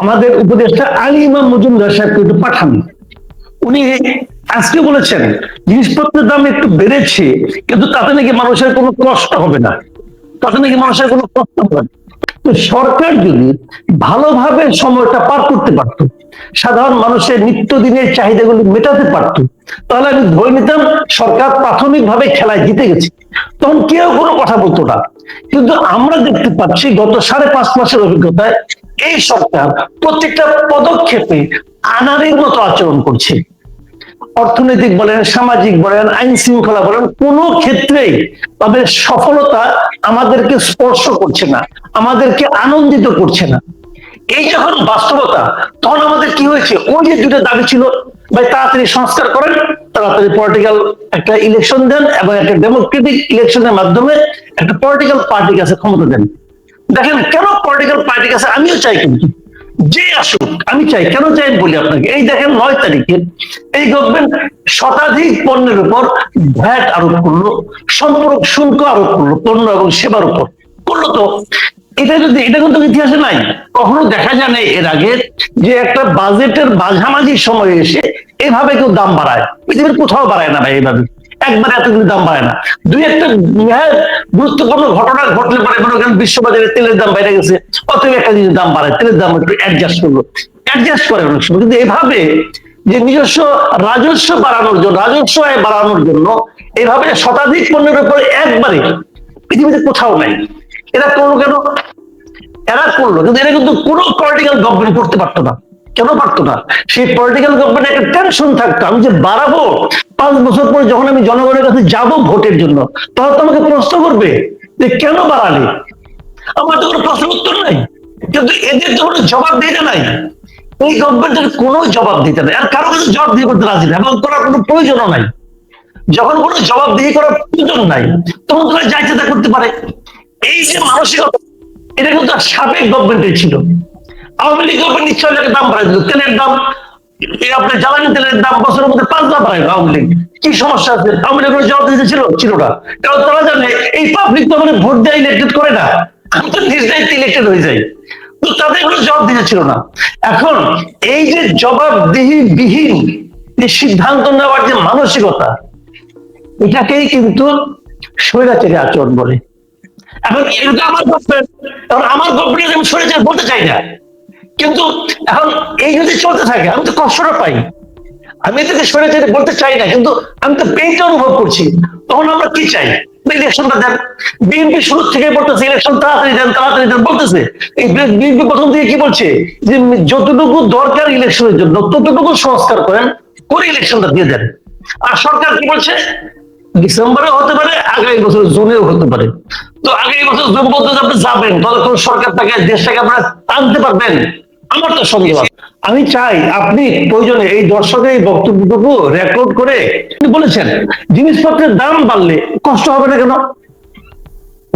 আমাদের উপদেষ্টা আলী ইমাম মজুমদার সাহেবকে একটু পাঠান। উনি আজকে বলেছেন, জিনিসপত্রের দাম একটু বেড়েছে, কিন্তু তাতে নাকি মানুষের কোনো কষ্ট হবে না। তাতে নাকি মানুষের কোনো কষ্ট হবে না। তো সরকার যদি ভালোভাবে সময়টা পার করতে পারত, সাধারণ মানুষের নিত্যদিনের চাহিদাগুলি মেটাতে পারত, তাহলে আমি ধরে নিতাম সরকার প্রাথমিকভাবে খেলায় জিতে গেছে। তখন কেউ কোনো কথা বলতো না। কিন্তু আমরা দেখতে পাচ্ছি গত সাড়ে পাঁচ মাসের অভিজ্ঞতায় এই সরকার প্রত্যেকটা পদক্ষেপে আনারের মতো আচরণ করছে। অর্থনৈতিক বলেন, সামাজিক বলেন আইন শৃঙ্খলা বলেন, কোন ক্ষেত্রেই তাদের সফলতা আমাদেরকে স্পর্শ করছে না, আমাদেরকে আনন্দিত করছে না। এই যখন বাস্তবতা, তখন আমাদের কি হয়েছে? ওই যে দুটো দাবি ছিল, ভাই তাড়াতাড়ি সংস্কার করেন, তাড়াতাড়ি পলিটিক্যাল একটা ইলেকশন দেন এবং একটা ডেমোক্রেটিক ইলেকশনের মাধ্যমে একটা পলিটিক্যাল পার্টির কাছে ক্ষমতা দেন। দেখেন, কেন পলিটিক্যাল পার্টির কাছে আমিও চাই কিন্তু? যে আসুক, আমি চাই। কেন চাই বলি আপনাকে? এই দেখেন, নয় তারিখে এই গভর্নমেন্ট শতাধিক পণ্যের উপর ভ্যাট আরোপ করল, সম্পর্ক শুল্ক আরোপ করল, পণ্য এবং সেবার উপর করল তো। এটা যদি, এটা কিন্তু ইতিহাসে নাই। কখনো দেখা যায় না এর আগে যে একটা বাজেটের মাঝামাঝি সময়ে এসে এভাবে কেউ দাম বাড়ায়। পৃথিবীর কোথাও বাড়ায় না ভাই এইভাবে একবারে এতগুলো দাম বাড়ে না। দুই একটা হ্যাঁ, গুরুত্বপূর্ণ ঘটনা ঘটলে পারে মনে করেন বিশ্ববাজারে তেলের দাম বেড়ে গেছে অতএব একটা জিনিস দাম বাড়ায় তেলের দাম একটু অ্যাডজাস্ট করল। অ্যাডজাস্ট করে অনেক সময় কিন্তু এভাবে যে নিজস্ব রাজস্ব বাড়ানোর জন্য রাজস্ব আয় বাড়ানোর জন্য এভাবে শতাধিক পণ্যের উপরে একবারে পৃথিবীতে কোথাও নাই। এরা করল কেন? এরা করল কিন্তু এরা কিন্তু কোনো পলিটিক্যাল গভর্নমেন্ট করতে পারতো না। কেন পারতো না? সেই পলিটিক্যাল গভর্নমেন্ট একটা টেনশন থাকতো। আমি যে বাড়াবো, পাঁচ বছর পরে যখন আমি জনগণের কাছে যাব ভোটের জন্য তখন তো আমাকে প্রশ্ন করবে যে কেন বাড়ালে? আমার তো কোনো প্রশ্ন উত্তর নাই। কিন্তু এদের তো কোনো জবাব দিতে নাই। এই গভর্নমেন্টের কোনো জবাব দিতে নাই। আর কারও কাছে জবাব দিয়ে করতে রাজি না, এবং করার কোনো প্রয়োজনও নাই। যখন কোনো জবাব দিয়ে করার প্রয়োজন নাই, তখন তারা যা করতে পারে। এই যে মানসিকতা, এটা কিন্তু সাবেক গভর্নমেন্টের ছিল। আওয়ামী লীগ গভর্নমেন্ট ইচ্ছা হলে দাম বাড়াই তেলের দাম আপনার জ্বালানি তেলের দাম বছরের মধ্যে পাঁচ আওয়ামী লীগ। কি সমস্যা আছে? আওয়ামী জবাব দিতে ছিল? ছিল না। কারণ তারা জানে, এই পাবলিক তো মানে ভোট দেয় ইলেক্টেড করে না। আমি তো নিজ ইলেক্টেড হয়ে যাই। তো তাদের জবাব দিতে ছিল না। এখন এই যে জবাবদিহি বিহীন যে সিদ্ধান্ত নেওয়ার যে মানসিকতা, এটাকেই কিন্তু স্বৈরাচারী আচরণ বলে। এখন আমার গভর্নমেন্ট আমার গভর্নমেন্ট আমি স্বৈরাচার বলতে চাই না। কিন্তু এখন এই যদি চলতে থাকে, আমি তো কষ্টটা পাই। আমি এদেরকে স্বৈরাচারী বলতে চাই না, কিন্তু আমি তো পেইনটা অনুভব করছি। তখন আমরা কি চাই? ইলেকশনটা দেন। বিএনপি শুরু থেকে বলতেছে ইলেকশন তাড়াতাড়ি দেন তাড়াতাড়ি দেন, বলতেছে। এই বিএনপি প্রথম থেকে কি বলছে? যে যতটুকু দরকার ইলেকশনের জন্য, ততটুকু সংস্কার করেন, করে ইলেকশনটা দিয়ে দেন। আর সরকার কি বলছে? ডিসেম্বরে হতে পারে, আগামী বছর জুনেও হতে পারে। তো আগামী বছর জুন পর্যন্ত আপনি যাবেন ততক্ষণ সরকার তাকে দেশটাকে আপনারা টানতে পারবেন। আমার তো সন্দেহ আমি চাই আপনি প্রয়োজনে এই দর্শকের এই বক্তব্যটুকু রেকর্ড করে বলেছেন, জিনিসপত্রের দাম বাড়লে কষ্ট হবে না কেন?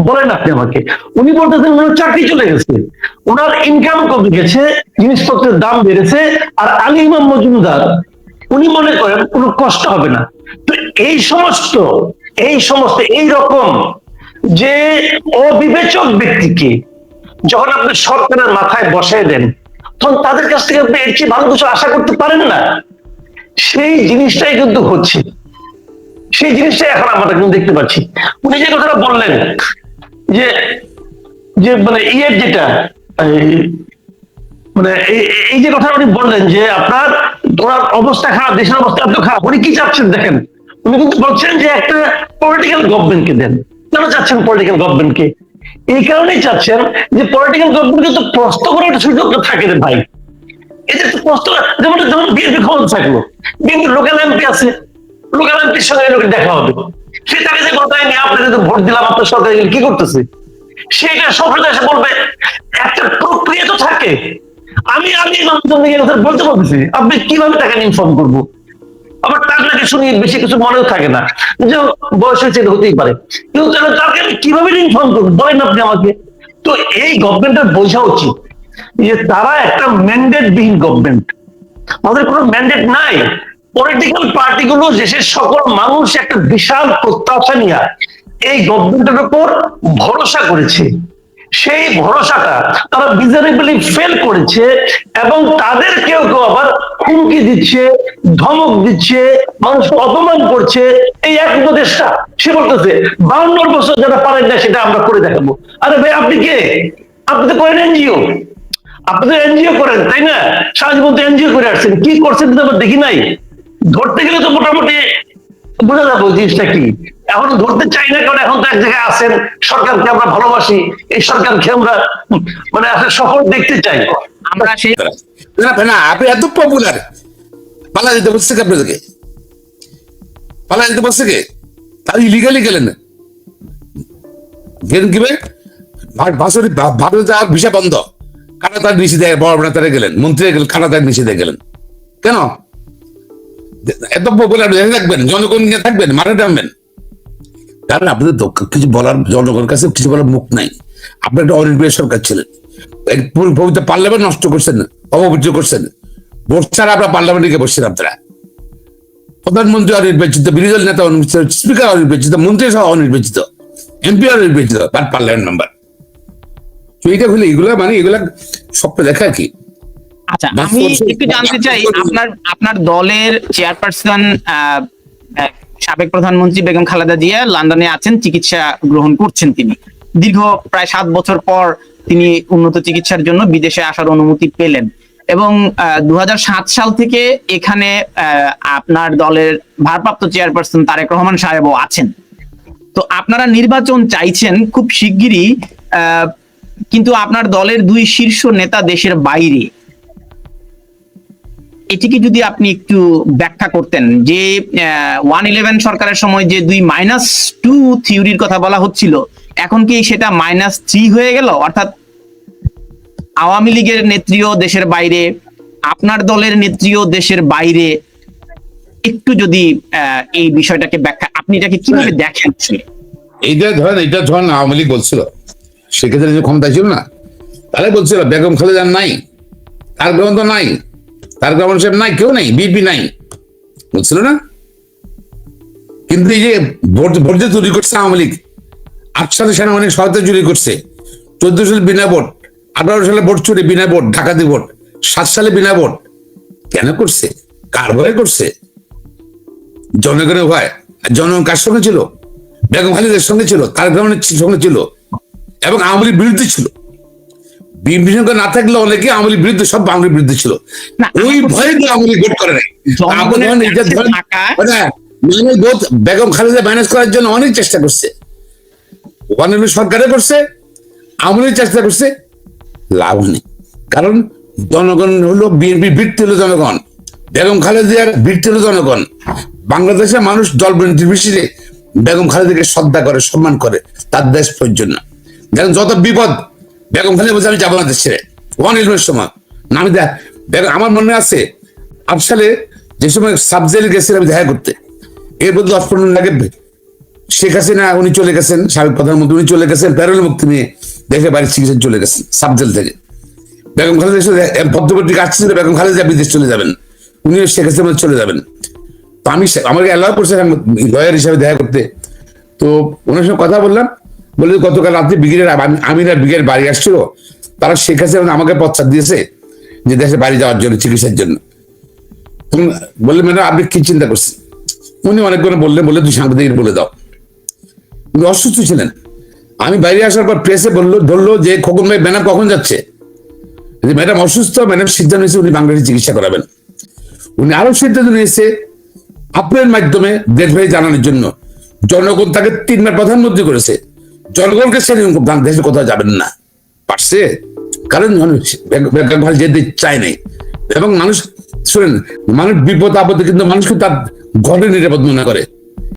বলেন আপনি আমাকে। উনি বলতেছেন ওনার চাকরি চলে গেছে। ওনার ইনকাম কমে গেছে, জিনিসপত্রের দাম বেড়েছে, আর আলী ইমাম মজুমদার, উনি মনে করেন কোনো কষ্ট হবে না। তো এই সমস্ত এই সমস্ত, এই রকম যে অবিবেচক ব্যক্তিকে যখন আপনি সরকারের মাথায় বসায় দেন তখন তাদের কাছ থেকে আপনি এর চেয়ে ভালো কিছু আশা করতে পারেন না? সেই জিনিসটাই কিন্তু হচ্ছে। সেই জিনিসটাই এখন আমরা কিন্তু দেখতে পাচ্ছি। উনি যে কথাটা বললেন, যে যে মানে ইয়ের যেটা মানে এই- যে কথা উনি বললেন, যে আপনার ওনার অবস্থা খারাপ, দেশের অবস্থা এত খারাপ, উনি কি চাচ্ছেন দেখেন? উনি কিন্তু বলছেন যে একটা পলিটিক্যাল গভর্নমেন্টকে দেন। কেন চাচ্ছেন পলিটিক্যাল গভর্নমেন্টকে এই কারণেই চাচ্ছেন যে পলিটিক্যাল গভর্নমেন্টকে তো প্রশ্ন করার একটা সুযোগ থাকে রে ভাই। এদের তো প্রশ্ন যেমন যেমন বিএনপি ক্ষমতা থাকল। বিএনপি লোকাল এমপি আছে। লোকাল এমপির সঙ্গে লোকের দেখা হবে। সে তাকে যে কথায় নিয়ে আপনাদের তো ভোট দিলাম, আপনার সরকার কি করতেছে? সেটা সফলতা এসে বলবে, একটা প্রক্রিয়া তো থাকে। আমি আমি বলতে বলতেছি। আপনি কীভাবে তাকে ইনফর্ম করব? আবার টাকলাকে শুনি বেশি কিছু মনেও থাকে না? যে বয়স হয়েছে হতেই পারে। কিন্তু তাহলে তাকে আমি কীভাবে ইনফর্ম করব? বলেন আপনি আমাকে। তো এই গভর্নমেন্টের বোঝা উচিত যে তারা একটা ম্যান্ডেট বিহীন গভর্নমেন্ট আমাদের কোনো ম্যান্ডেট নাই। পলিটিক্যাল পার্টিগুলো দেশের সকল মানুষ একটা বিশাল প্রত্যাশা নিয়ে এই গভর্নমেন্টের উপর ভরসা করেছে। সেই ভরসাটা তারা মিজারেবলি ফেল করেছে এবং তাদের কেউ কেউ আবার হুমকি দিচ্ছে, ধমক দিচ্ছে, মানুষ অপমান করছে। এই এক উপদেশটা সে বলতেছে, বাউন্ন বছর যারা পারেন না সেটা আমরা করে দেখাবো। আরে ভাই, আপনি কে? আপনি তো করেন এনজিও। আপনি তো এনজিও করেন, তাই না? তো এনজিও করে আসছেন। কি করছেন তো আমরা দেখি নাই? ধরতে গেলে তো মোটামুটি বোঝা যাব জিনিসটা কি? এখন ধরতে চাই না কারণ এখন তো এক জায়গায় আছেন সরকারকে আমরা ভালোবাসি এই সরকারকে আমরা মানে আসলে সফল দেখতে চাই। আমরা সেই না আপনি এত পপুলার পালা দিতে বলছে কে আপনাদেরকে? পালা দিতে বলছে কে? তার ইলিগালি গেলেন। গেলেন কীভাবে ভাষণে ভারতে যাওয়ার ভিসা বন্ধ। তার নিচে বড় বড় তারা গেলেন মন্ত্রী গেলেন তার নিচে দিয়ে গেলেন। কেন? এত পপুলার দেখে থাকবেন জনগণ নিয়ে থাকবেন, মাঠে নামবেন। কারণ আপনাদের দক্ষ- কিছু বলার, জনগণের কাছে কিছু বলার মুখ নাই। আপনি একটা অনির্বাহী সরকার ছিলেন। পবিত্র পার্লামেন্ট নষ্ট করছেন অপবিত্র করছেন। ভোট ছাড়া আপনার পার্লামেন্টে গিয়ে বসছেন আপনারা প্রধানমন্ত্রী অনির্বাচিত, বিরোধী দল নেতা অনির্বাচিত স্পিকার অনির্বাচিত, মন্ত্রী সহ অনির্বাচিত এমপি অনির্বাচিত পার্লামেন্ট মেম্বার তো এইটা হলে এগুলা মানে এগুলা স্বপ্ন দেখা কি? আচ্ছা আমি একটু জানতে চাই আপনার আপনার দলের চেয়ারপারসন সাবেক প্রধানমন্ত্রী বেগম খালেদা জিয়া লন্ডনে আছেন চিকিৎসা গ্রহণ করছেন তিনি। দীর্ঘ প্রায় সাত বছর পর তিনি উন্নত চিকিৎসার জন্য বিদেশে আসার অনুমতি পেলেন। এবং দু হাজার সাত সাল থেকে এখানে আহ, আপনার দলের ভারপ্রাপ্ত চেয়ারপারসন তারেক রহমান সাহেবও আছেন। তো আপনারা নির্বাচন চাইছেন খুব শিগগিরই আহ, কিন্তু আপনার দলের দুই শীর্ষ নেতা দেশের বাইরে। এটিকে যদি আপনি একটু ব্যাখ্যা করতেন যে ওয়ান ইলেভেন সরকারের সময় যে দুই মাইনাস টু থিওরির কথা বলা হচ্ছিল এখন কি সেটা মাইনাস থ্রি হয়ে গেল অর্থাৎ আওয়ামী লীগের নেত্রীও দেশের বাইরে আপনার দলের নেত্রীও দেশের বাইরে একটু যদি এই বিষয়টাকে ব্যাখ্যা আপনি এটাকে কীভাবে দেখেন আসলে? এইটা ধরেন এটা ধরেন আওয়ামী লীগ বলছিল সেক্ষেত্রে যে ক্ষমতা ছিল না তাহলে বলছিল বেগম খালেদা নাই তার তো নাই তার গ্রহণ সাহেব নাই, কেউ নাই বিপি নাই। বলছিল না? কিন্তু এই যে ভোট যে চুরি করছে আওয়ামী লীগ আট সালে সেনাবাহিনী সহায়তা চুরি করছে। চোদ্দ সালে বিনা ভোট, আঠারো সালে ভোট চুরি, বিনা ভোট, ঢাকাতি ভোট, সাত সালে বিনা ভোট, কেন করছে? কার ভয়ে করছে? জনগণের ভয় জনগণ কার সঙ্গে ছিল? বেগম খালিদের সঙ্গে ছিল, তার গ্রামের সঙ্গে ছিল, এবং আওয়ামী লীগের বিরুদ্ধে ছিল। সঙ্গে না থাকলে অনেকে বিরুদ্ধে সব বিরুদ্ধে ছিল। ওই ভয়ে তো ভোট করে নাই। মানে মানে বেগম খালেদা ম্যানেজ করার জন্য অনেক চেষ্টা করছে। সরকারে করছে চেষ্টা করছে লাভ নেই। কারণ জনগণ হলো বিএনপি বৃত্তি হলো জনগণ। বেগম খালেদার বৃত্তি হলো জনগণ। বাংলাদেশের মানুষ দল নির্বিশেষে বেগম খালেদাকে শ্রদ্ধা করে সম্মান করে তার দেশ জন্য দেখেন যত বিপদ বেগম খালেদা বলছে আমি যাব না দেশ ছেড়ে। ওয়ান ইলেভেন সময়। আমি দেখ আমার মনে আছে, আট সালে যে সময় সাব জেলে গেছিলাম দেখা করতে। এর মধ্যে দশ পনেরো আগে শেখ হাসিনা, উনি চলে গেছেন, সাবেক প্রধানমন্ত্রী, উনি চলে গেছেন, প্যারোল মুক্তি নিয়ে দেশে বাড়ির চিকিৎসা চলে গেছেন সাব জেল থেকে। বেগম খালেদা পদ্মপত্রিকা আসছিল বেগম খালেদা বিদেশ চলে যাবেন। উনিও শেখ হাসিনা চলে যাবেন। তো আমি আমাকে অ্যালাউ করছে লয়ার হিসাবে দেখা করতে। তো ওনার সঙ্গে কথা বললাম বলে গতকাল রাত্রে ব্রিগেডের আমি- আমিনার ব্রিগেড বাড়ি আসছিল, তারা শেখ হাসিনা আমাকে পশ্চাৎ দিয়েছে যে দেশে বাড়ি যাওয়ার জন্য, চিকিৎসার জন্য। বললেন ম্যাডাম, আপনি কি চিন্তা করছেন? উনি অনেকগুলো বললেন বলে তুই সাংবাদিক বলে দাও। উনি অসুস্থ ছিলেন। আমি বাইরে আসার পর প্রেসে বলল, ধরলো যে, খোকন ভাই, ম্যাডাম কখন যাচ্ছে? ম্যাডাম অসুস্থ, ম্যাডাম সিদ্ধান্ত নিয়েছে উনি বাংলাদেশে চিকিৎসা করাবেন। উনি আরও সিদ্ধান্ত নিয়েছে, আপনার মাধ্যমে দেশ ভাই জানানোর জন্য। জনগণ তাকে তিনবার প্রধানমন্ত্রী করেছে। জনগণকে সে দেশে কোথাও যাবেন না। পারছে? কারণ মানুষ যেতে চায় নাই। এবং মানুষ, শুনেন, মানুষ বিপদ আপদে কিন্তু মানুষকে তার ঘরে নিরাপদ মনে করে।